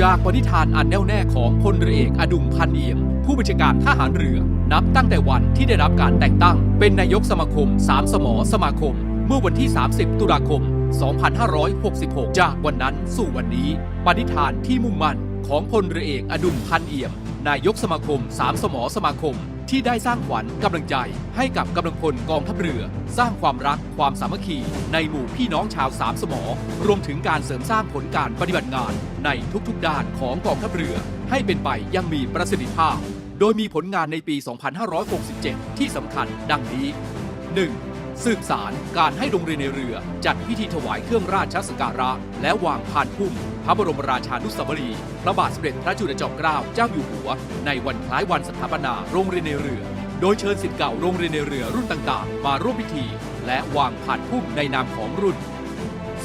จากปณิธานอันแน่วแน่ของพลเรือเอกอดุงพันเอี่ยม ผู้บัญชาการทหารเรือ นับตั้งแต่วันที่ได้รับการแต่งตั้ง เป็นนายกสมาคมสามสมอสมาคม เมื่อวันที่ 30 ตุลาคม 2566 จากวันนั้นสู่วันนี้ ปณิธานที่มุ่งมั่นของพลเรือเอกอดุงพันเอี่ยม นายกสมาคมสามสมอสมาคม ที่ได้สร้างขวัญกำลังใจให้กับกำลังพลกองทัพเรือ สร้างความรักความสามัคคีในหมู่พี่น้องชาวสามสมอ รวมถึงการเสริมสร้างผลการปฏิบัติงานในทุกๆด้านของกองทัพเรือ ให้เป็นไปยังมีประสิทธิภาพ โดยมีผลงานในปี 2567 ที่สำคัญดังนี้ 1. สืบสารการให้โรงเรียนในเรือ จัดพิธีถวายเครื่องราชสักการะ และวางพานพุ่ม ระบรมราชานุสาวรีย์พระบาทสมเด็จพระจุลจอมเกล้าเจ้าอยู่หัว ในวันคล้ายวันสถาปนาโรงเรียนในเรือ โดยเชิญสิทธิ์เก่าโรงเรียนในเรือรุ่นต่างๆ มาร่วมพิธี และวางพานพุ่มในนามของรุ่น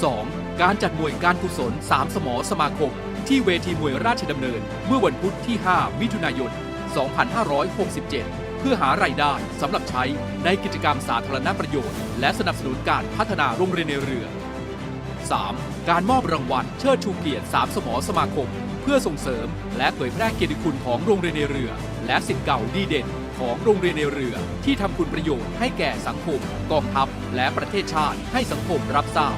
2. การจัดมวยการกุศล3สมอสมาคม ที่เวทีมวยราชดำเนิน เมื่อวันพุธที่ 5 มิถุนายน 2567 เพื่อหารายได้สำหรับใช้ในกิจกรรมสาธารณประโยชน์ และสนับสนุนการพัฒนาโรงเรียนในเรือ 3. การมอบรางวัลเชิดชูเกียรติ3สมอสมาคม เพื่อส่งเสริม และเผยแพร่เกียรติคุณของโรงเรียนในเรือ และสิทธิ์เก่าดีเด่นของโรงเรียนในเรือ ที่ทำคุณประโยชน์ให้แก่สังคม กองทัพ และประเทศชาติให้สังคมรับทราบ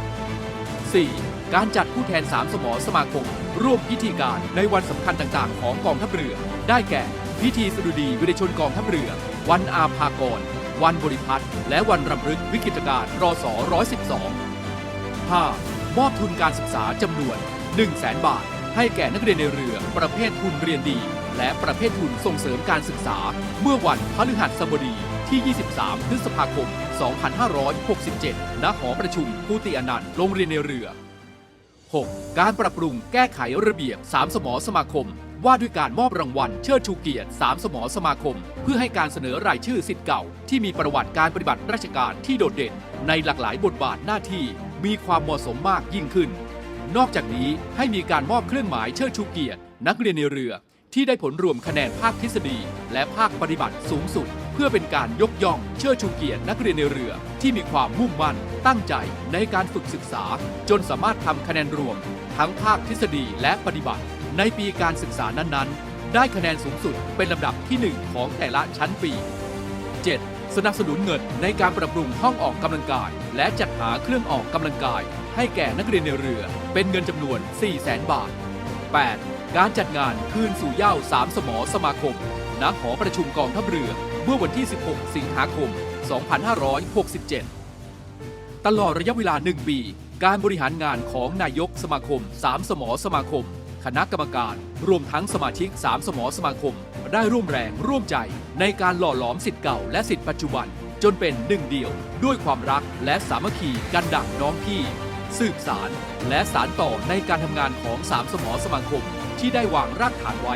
4. การจัดผู้แทน3สมอสมาคม ร่วมพิธีการในวันสำคัญต่างๆ ของกองทัพเรือ ได้แก่ พิธีสดุดีวิรชนกองทัพเรือ วันอาภากร วันบริพัตรและวันรำลึกวิกฤตการณ์รศ112 5. มอบทุนการศึกษาจำนวน 1 0 0 0 0แบาท ให้แก่นักเรียนในเรือประเภททุนเรียนดี และประเภททุนส่งเสริมการศึกษา เมื่อวันพฤหัสบดีที่ 23 พฤษภาคม 2567 ณ หอประชุมภูติอนันต์ โรงเรียนในเรือ 6. การปรับปรุงแก้ไขระเบียบ 3 สมอสมาคม ว่าด้วยการมอบรางวัลเชิดชูเกียรติ 3 สมอสมาคม เพื่อให้การเสนอรายชื่อสิทธิ์เก่า ที่มีประวัติการปฏิบัติราชการที่โดดเด่น ในหลากหลายบทบาทหน้าที่ มีความเหมาะสมมากยิ่งขึ้น นอกจากนี้ให้มีการมอบเครื่องหมายเชิดชูเกียรติ นักเรียนในเรือที่ได้ผลรวมคะแนนภาคทฤษฎี และภาคปฏิบัติสูงสุด เพื่อเป็นการยกย่องเชิดชูเกียรตินักเรียนในเรือที่มีความมุ่งมั่น ตั้งใจในการฝึกศึกษา จนสามารถทำคะแนนรวม ทั้งภาคทฤษฎีและปฏิบัติ ในปีการศึกษานั้นๆ ได้คะแนนสูงสุดเป็นลำดับที่ 1 ของแต่ละชั้นปี 7. สนับสนุนเงินในการปรับปรุงห้องออกกำลังกาย และจัดหาเครื่องออกกำลังกาย ให้แก่นักเรียนในเรือ เป็นเงินจำนวน 4 0 0 0 0 0 บาท 8. การจัดงานคืนสู่เย้าสามสมอสมาคมณหอประชุมกองทัพเรือ เมื่อวันที่ 16 สิงหาคม 2567 ตลอดระยะเวลา 1 ปี การบริหารงานของนายกสมาคม 3 สมอสมาคม คณะกรรมการ รวมทั้งสมาชิก 3 สมอสมาคม ได้ร่วมแรงร่วมใจ ในการหล่อหลอมสิทธิ์เก่าและสิทธิ์ปัจจุบัน จนเป็นหนึ่งเดียว ด้วยความรักและสามัคคีกันดั่งน้องพี่ สืบสารและสารต่อในการทำงานของ 3 สมอสมาคม ที่ได้วางรากฐานไว้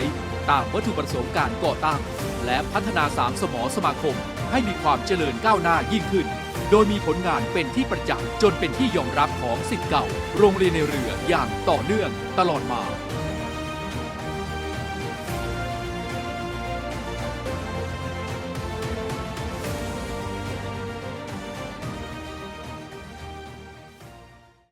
ตามวัตถุประสงค์การก่อตั้ง และพัฒนา 3 สมอสมาคม ให้มีความเจริญก้าวหน้ายิ่งขึ้นโดยมีผลงานเป็นที่ประจักษ์จนเป็นที่ยอมรับของสิทธิ์เก่า โรงเรียนในเรืออย่างต่อเนื่องตลอดมา